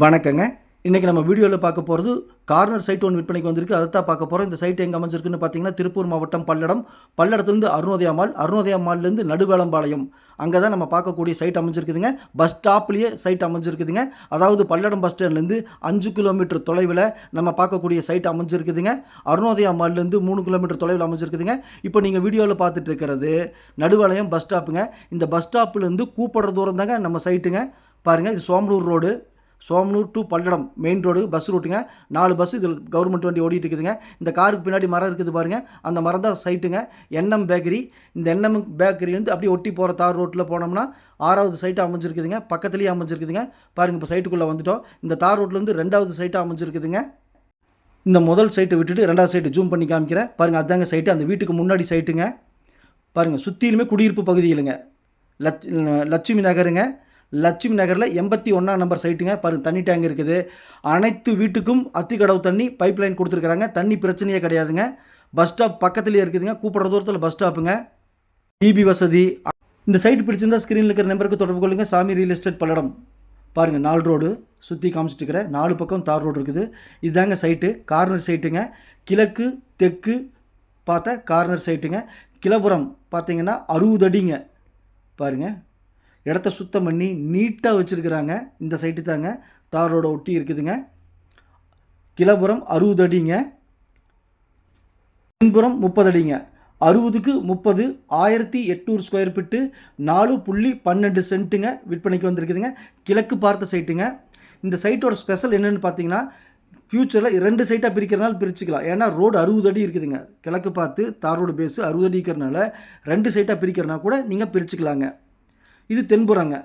வணக்கங்க. இன்றைக்கி நம்ம வீடியோவில் பார்க்க போகிறது கார்னர் சைட் ஒன்று விற்பனைக்கு வந்திருக்கு. அதை தான் பார்க்க போகிறோம் இந்த சைட் எங்கே அமைஞ்சிருக்குன்னு பார்த்தீங்கன்னா திருப்பூர் மாவட்டம் பல்லடம். பல்லடத்துலேருந்து அருணோதயா மால் அருணோதயா மால்லேருந்து நடுவேளம்பாளையம். அங்கே தான் நம்ம பார்க்கக்கூடிய சைட் அமைஞ்சிருக்குதுங்க. பஸ் ஸ்டாப்லேயே சைட் அமைஞ்சிருக்குதுங்க. அதாவது பல்லடம் பஸ் ஸ்டாண்ட்லேருந்து அஞ்சு கிலோமீட்டர் தொலைவில் நம்ம பார்க்கக்கூடிய சைட் அமைஞ்சிருக்குதுங்க. அருணோதயா மால்லேருந்து மூணு கிலோமீட்டர் தொலைவில் அமைஞ்சிருக்குதுங்க. இப்போ நீங்கள் வீடியோவில் பார்த்துட்டு இருக்கிறது நடுவாளையம் பஸ் ஸ்டாப்புங்க இந்த பஸ் ஸ்டாப்லேருந்து கூப்பிடுற தூரம் தாங்க நம்ம சைட்டுங்க பாருங்கள் இது Sombalur road Somanur to Palladam main road bus ரூட்டுங்க நாலு பஸ் இதில் கவர்மெண்ட் வண்டி ஓடிட்டு இருக்குதுங்க. இந்த காருக்கு பின்னாடி மரம் இருக்குது பாருங்கள் அந்த மரம் தான் சைட்டுங்க என்எம் பேக்கரி இந்த என்எம் பேக்கரிலேருந்து அப்படியே ஒட்டி போகிற தார் ரோட்டில் போனோம்னா ஆறாவது சைட்டு அமைஞ்சிருக்குதுங்க. பக்கத்துலேயே அமைஞ்சிருக்குதுங்க. பாருங்கள் இப்போ சைட்டுக்குள்ளே வந்துட்டோம். இந்த தார் ரோட்லேருந்து ரெண்டாவது சைட்டாக அமைஞ்சிருக்குதுங்க. இந்த முதல் சைட்டை விட்டுட்டு ரெண்டாவது சைட்டு ஜூம் பண்ணி காமிக்கிறேன். பாருங்கள் அதாங்க சைட்டு அந்த வீட்டுக்கு முன்னாடி சைட்டுங்க பாருங்கள் சுற்றிலுமே குடியிருப்பு பகுதியிலுங்க. லட்ச் லட்சுமி நகருங்க. லட்சுமி நகரில் எண்பத்தி ஒன்றாம் நம்பர் சைட்டுங்க பாருங்கள் தண்ணி டேங்க் இருக்குது. அனைத்து வீட்டுக்கும் அத்திக்கடவு தண்ணி பைப் லைன் கொடுத்துருக்குறாங்க. தண்ணி பிரச்சனையே கிடையாதுங்க. பஸ் ஸ்டாப் பக்கத்துலேயே இருக்குதுங்க. கூப்பிட்ற தூரத்தில் பஸ் ஸ்டாப்புங்க டிபி வசதி. இந்த சைட் பிடிச்சிருந்தா ஸ்க்ரீனில் இருக்கிற நம்பருக்கு தொடர்பு கொள்ளுங்கள் சாமி ரியல் எஸ்டேட் பல்லடம். பாருங்கள் நாலு ரோடு சுற்றி காமிச்சிட்டு இருக்கிற நாலு பக்கம் தார் ரோடு இருக்குது. இதுதாங்க சைட்டு கார்னர் சைட்டுங்க கிழக்கு தெற்கு பார்த்த கார்னர் சைட்டுங்க கிளபுரம் பார்த்தீங்கன்னா அறுபது அடிங்க. பாருங்கள் இடத்த சுத்தம் பண்ணி நீட்டாக வச்சுருக்குறாங்க. இந்த சைட்டு தாங்க. தார் ரோட ஒட்டி இருக்குதுங்க. கிளபுரம் அறுபது அடிங்க. பின்புறம் முப்பது அடிங்க. அறுபதுக்கு முப்பது ஆயிரத்தி எட்நூறு ஸ்கொயர் ஃபீட்டு நாலு புள்ளி பன்னெண்டு சென்ட்டுங்க விற்பனைக்கு வந்திருக்குதுங்க. கிழக்கு பார்த்த சைட்டுங்க இந்த சைட்டோட ஸ்பெஷல் என்னென்னு பார்த்தீங்கன்னா ஃப்யூச்சரில் ரெண்டு சைட்டாக பிரிக்கிறனால பிரிச்சுக்கலாம். ஏன்னா ரோடு அறுபது அடி இருக்குதுங்க. கிழக்கு பார்த்து தார் ரோடு பேஸு அறுபது அடி இருக்கிறனால ரெண்டு சைட்டாக பிரிக்கிறனா கூட நீங்கள் பிரிச்சுக்கலாங்க. இது தென்புறங்க.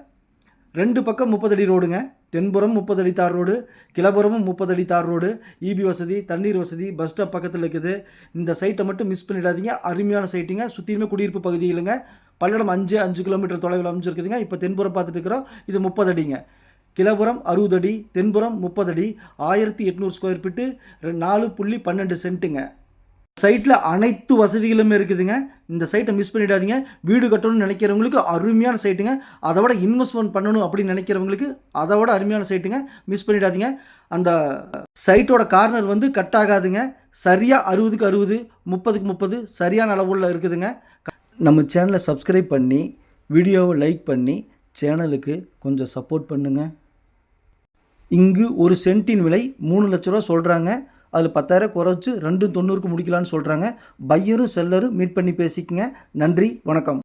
ரெண்டு பக்கம் முப்பது அடி ரோடுங்க. தென்புறம் முப்பது அடி தார் ரோடு கிளபுறமும் முப்பது அடி தார் ரோடு. இபி வசதி தண்ணீர் வசதி பஸ் ஸ்டாப் பக்கத்தில் இருக்குது. இந்த சைட்டை மட்டும் மிஸ் பண்ணிடாதீங்க. அருமையான சைட்டுங்க சுற்றிலுமே குடியிருப்பு பகுதி இல்லைங்க. பல்லடம் அஞ்சு அஞ்சு கிலோமீட்டர் தொலைவில் அமைஞ்சிருக்குதுங்க. இப்போ தென்புறம் பார்த்துட்டு இருக்கிறோம். இது முப்பது அடிங்க கிளபுரம் அறுபது அடி தென்புறம் முப்பது அடி ஆயிரத்தி எட்நூறு ஸ்கொயர் ஃபீட்டு ரெ- நாலு புள்ளி பன்னெண்டு சென்ட்டுங்க சைட்டில் அனைத்து வசதிகளுமே இருக்குதுங்க. இந்த சைட்டை மிஸ் பண்ணிடாதீங்க. வீடு கட்டணும்னு நினைக்கிறவங்களுக்கு அருமையான சைட்டுங்க. அதை விட இன்வெஸ்ட்மெண்ட் பண்ணணும் அப்படின்னு நினைக்கிறவங்களுக்கு அதை விட அருமையான சைட்டுங்க. மிஸ் பண்ணிடாதீங்க. அந்த சைட்டோட கார்னர் வந்து கட் ஆகாதுங்க. சரியாக அறுபதுக்கு அறுபது முப்பதுக்கு முப்பது சரியான அளவுள்ள இருக்குதுங்க. நம்ம சேனலை சப்ஸ்கிரைப் பண்ணி வீடியோவை லைக் பண்ணி சேனலுக்கு கொஞ்சம் சப்போர்ட் பண்ணுங்கள் இங்கு ஒரு சென்ட்டின் விலை மூணு லட்ச ரூபா சொல்கிறாங்க அதில் பத்தாயிரம் குறைச்சி ரெண்டு தொண்ணூறுக்கு முடிக்கலான்னு சொல்கிறாங்க பையரும் செல்லரும் மீட் பண்ணி பேசிக்கங்க. நன்றி வணக்கம்.